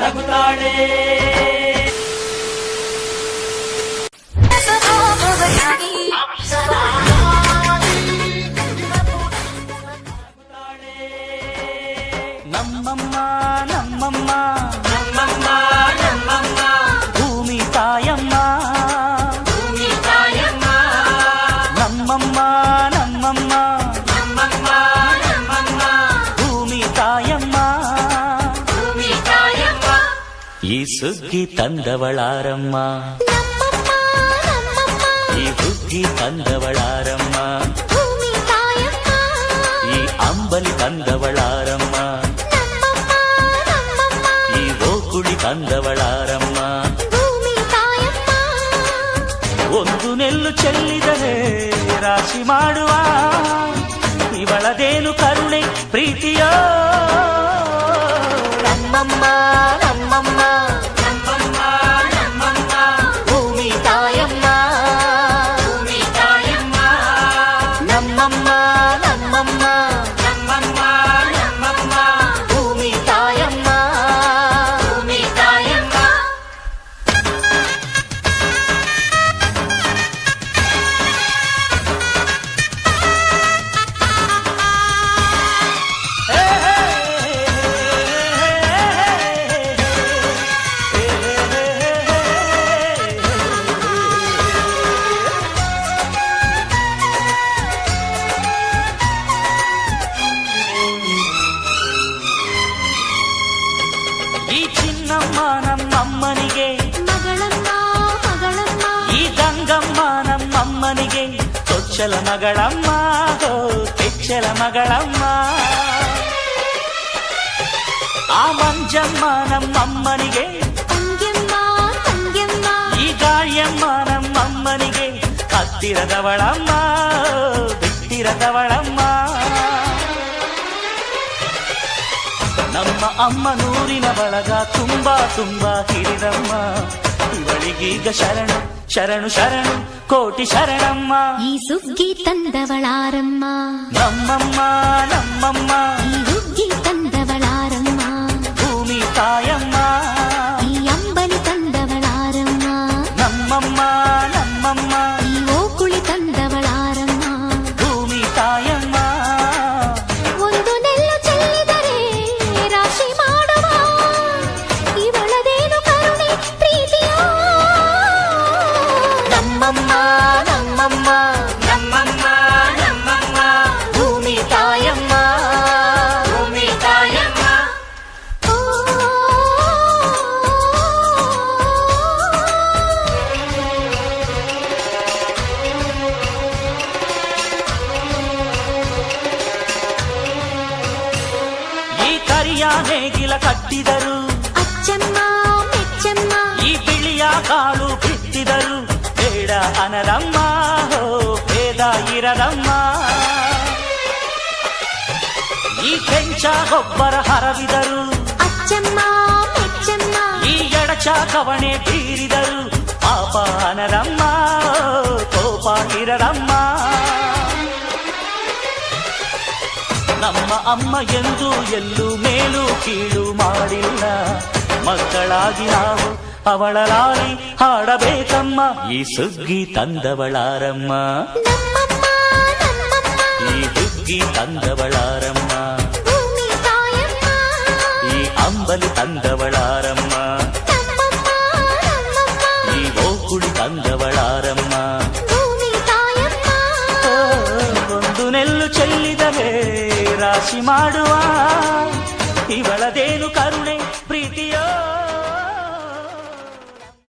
रघुताणे ಸುಗ್ಗಿ ತಂದವಳಾರಮ್ಮ ನಮ್ಮಮ್ಮ ನಮ್ಮಮ್ಮ ಈ ಹುಗ್ಗಿ ತಂದವಳಾರಮ್ಮ ಭೂಮಿ ತಾಯಮ್ಮ ಈ ಅಂಬಲಿ ತಂದವಳಾರಮ್ಮ ನಮ್ಮಮ್ಮ ನಮ್ಮಮ್ಮ ಈ ಓಕುಳಿ ತಂದವಳಾರಮ್ಮ ಭೂಮಿ ತಾಯಮ್ಮ ಒಂದು ನೆಲ್ಲು ಚೆಲ್ಲಿದರೆ ರಾಶಿ ಮಾಡುವ ಚೊಚ್ಚಲ ಮಗಳಮ್ಮ ಹೋ ಕೆಚ್ಚಲ ಮಗಳಮ್ಮ. ಆ ಮಂಜಮ್ಮ ನಮ್ಮಮ್ಮನಿಗೆ ಈ ಗಾಳಿಯಮ್ಮ ನಮ್ಮಮ್ಮನಿಗೆ ಹತ್ತಿರದವಳಮ್ಮ ಬಿಟ್ಟಿರದವಳಮ್ಮ. ನಮ್ಮ ಅಮ್ಮ ನೂರಿನ ಬಳಗ ತುಂಬಾ ತುಂಬಾ ಹಿರಿದಮ್ಮ ಇವಳಿಗೀಗ ಶರಣು. ಶರಣು ಶರಣು ಕೋಟಿ ಶರಣಮ್ಮ ಈ ಸುಗ್ಗಿ ತಂದವಳಾರಮ್ಮ ನಮ್ಮಮ್ಮ ನಮ್ಮಮ್ಮ ಈ ಹುಗ್ಗಿ ತಂದವಳಾರಮ್ಮ ಈ ಕರಿಯ ನೇಗಿಲ ಕಟ್ಟಿದರು ಅಚ್ಚಮ್ಮ ಮೆಚ್ಚಮ್ಮ ಈ ಬಿಳಿಯ ಕಾಳು ಬಿತ್ತಿದರು ಬೇಡ ಅನರಮ್ಮ ಹೋ ಭೇದ ಇರರಮ್ಮ ಈ ಕೆಂಚ ಗೊಬ್ಬರ ಹರವಿದರು ಅಚ್ಚಮ್ಮ ಮೆಚ್ಚಮ್ಮ ಈ ಎಡಚ ಕವಣೆ ಬೀರಿದರು ಪಾಪ ಅನರಮ್ಮ ಕೋಪ ಇರರಮ್ಮ ನಮ್ಮ ಅಮ್ಮ ಎಂದು ಎಲ್ಲೂ ಮೇಲು ಕೀಳು ಮಾಡಿಲ್ಲ. ಮಕ್ಕಳಾಗಿ ನಾವು ಅವಳ ಲಾಲಿ ಹಾಡಬೇಕಮ್ಮ. ಈ ಸುಗ್ಗಿ ತಂದವಳಾರಮ್ಮ. ಈ ಸುಗ್ಗಿ ತಂದವಳಾರಮ್ಮ. ಈ ಅಂಬಲಿ ತಂದವಳಾರಮ್ಮ. ಈ ಓಕುಳಿ ತಂದವಳಾರಮ್ಮ. ಒಂದು ನೆಲ್ಲು ಚೆಲ್ಲಿದರೆ ರಾಶಿ ಮಾಡುವ ಇವಳದೇನು ಕರುಣೆ